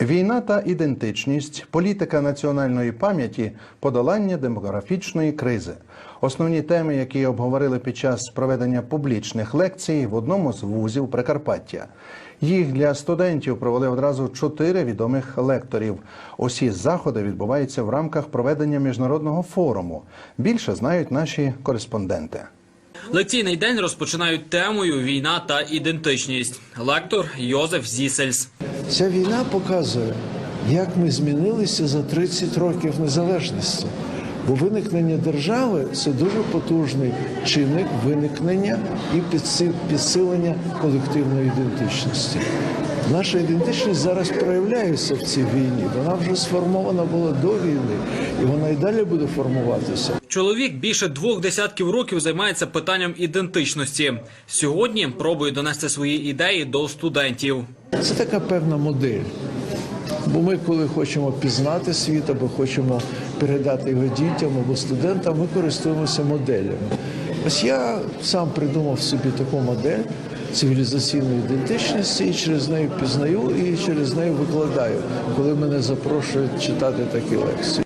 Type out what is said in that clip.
Війна та ідентичність, політика національної пам'яті, подолання демографічної кризи. Основні теми, які обговорили під час проведення публічних лекцій в одному з вузів Прикарпаття. Їх для студентів провели одразу чотири відомих лекторів. Усі заходи відбуваються в рамках проведення міжнародного форуму. Більше знають наші кореспонденти. Лекційний день розпочинають темою Війна та ідентичність. Лектор Йозеф Зісельс. Ця війна показує, як ми змінилися за 30 років незалежності. Бо виникнення держави це дуже потужний чинник виникнення і підсилення колективної ідентичності. Наша ідентичність зараз проявляється в цій війні. Вона вже сформована була до війни, і вона і далі буде формуватися. Чоловік більше двох десятків років займається питанням ідентичності. Сьогодні пробує донести свої ідеї до студентів. Це така певна модель. Бо ми, коли хочемо пізнати світ або хочемо передати його дітям або студентам, ми користуємося моделями. Ось я сам придумав собі таку модель цивілізаційної ідентичності і через неї пізнаю, і через неї викладаю, коли мене запрошують читати такі лекції.